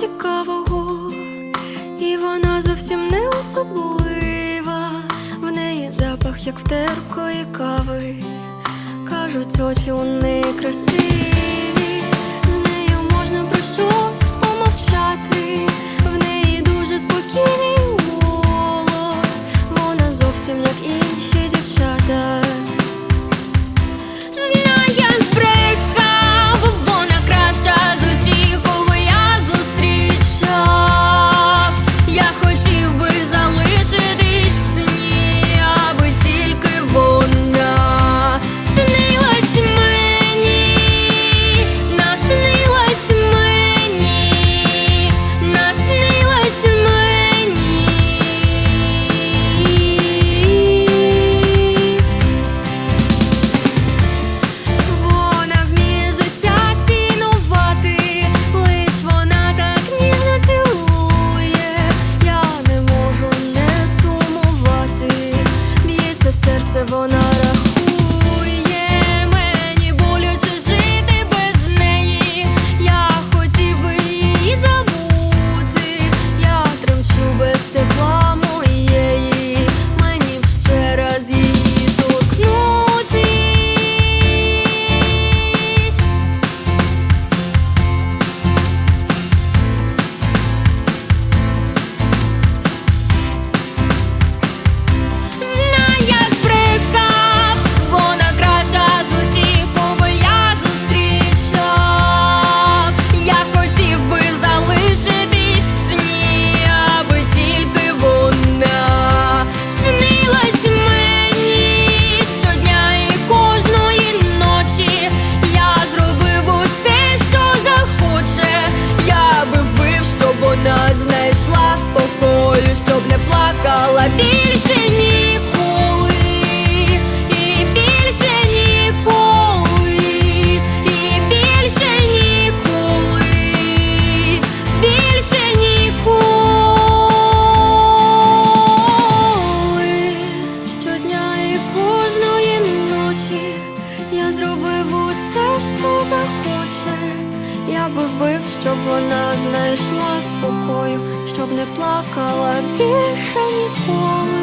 цікавого, і вона зовсім не особлива, в неї запах, як в терпкої кави, кажуть, очі у неї красиві. se vonar. школа більше ніколи, більше ніколи, більше ніколи, більше ніколи. Щодня і кожної ночі я зробив усе, що захоче. Я би вбив, щоб вона знайшла спокою, щоб не плакала. 别让你过。